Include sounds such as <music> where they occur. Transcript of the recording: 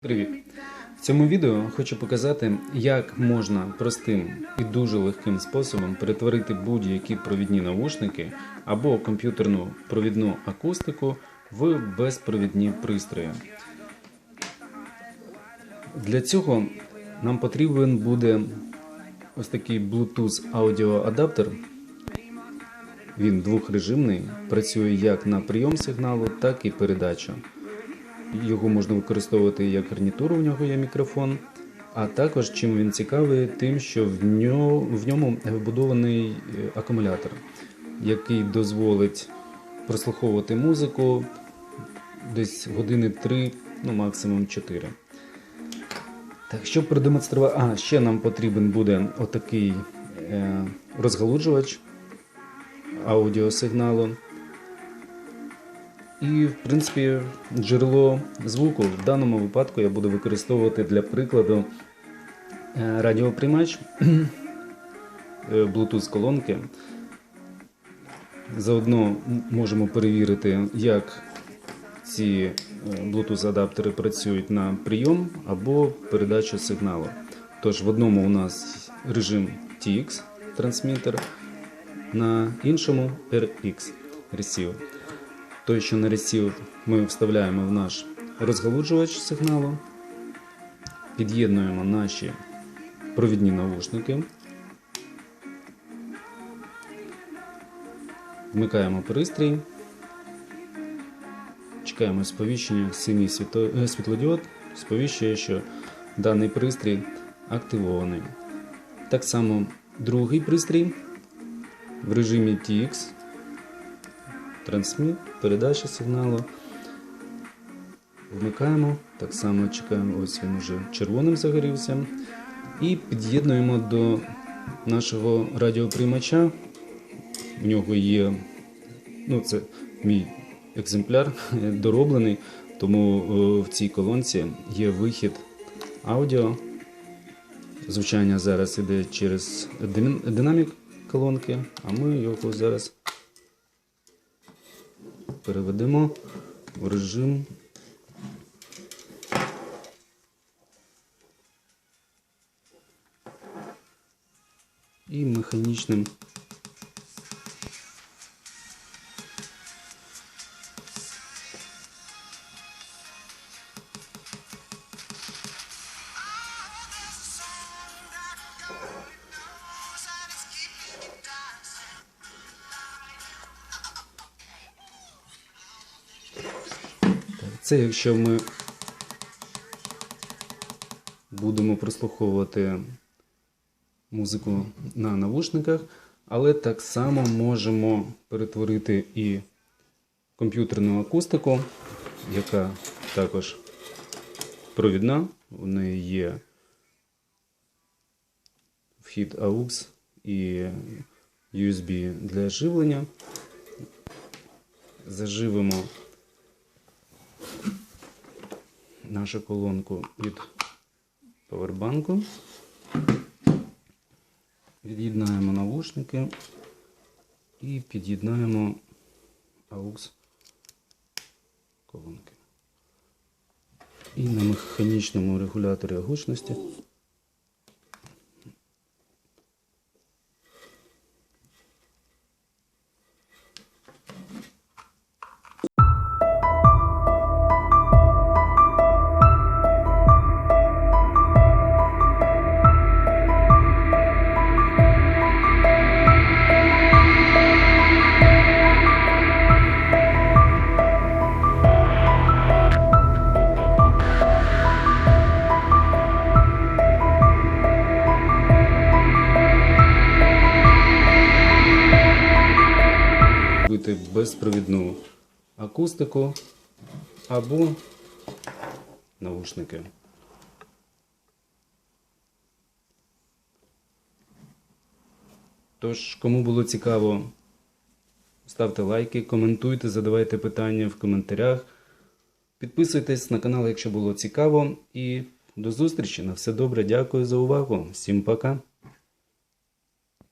Привіт! В цьому відео хочу показати, як можна простим і дуже легким способом перетворити будь-які провідні навушники або комп'ютерну провідну акустику в безпровідні пристрої. Для цього нам потрібен буде ось такий Bluetooth аудіоадаптер. Він двохрежимний, працює як на прийом сигналу, так і передачу. Його можна використовувати як гарнітуру, в нього є мікрофон. А також чим він цікавий, тим, що в ньому, в ньому вбудований е, акумулятор, який дозволить прослуховувати музику десь години 3, ну максимум 4. Так, щоб продемонструвати. А, ще нам потрібен буде отакий е, розгалуджувач аудіосигналу. І, в принципі, джерело звуку в даному випадку я буду використовувати для прикладу е, радіоприймач <clears throat> е, Bluetooth колонки. Заодно можемо перевірити, як ці е, Bluetooth адаптери працюють на прийом або передачу сигналу. Тож в одному у нас режим TX трансмітер, на іншому RX receiver. Той, що ресів ми вставляємо в наш розгалуджувач сигналу, під'єднуємо наші провідні навушники, вмикаємо пристрій, чекаємо сповіщення, синій е, світлодіод сповіщує, що даний пристрій активований. Так само другий пристрій в режимі TX трансміт, передача сигналу. Вмикаємо, так само чекаємо, ось він вже червоним загорівся. І під'єднуємо до нашого радіоприймача. В нього є, ну це мій екземпляр <laughs> дороблений, тому е, в цій колонці є вихід аудіо. Звучання зараз іде через динамік колонки, а ми його зараз переведемо в режим. І механічним Це якщо ми будемо прослуховувати музику на навушниках, але так само можемо перетворити і комп'ютерну акустику, яка також провідна. У неї є вхід AUX і USB для живлення. Заживемо нашу колонку від повербанку. Від'єднаємо навушники і під'єднаємо AUX колонки. І на механічному регуляторі гучності робити безпровідну акустику або навушники. Тож, кому було цікаво, ставте лайки, коментуйте, задавайте питання в коментарях. Підписуйтесь на канал, якщо було цікаво. І до зустрічі. На все добре. Дякую за увагу. Всім пока.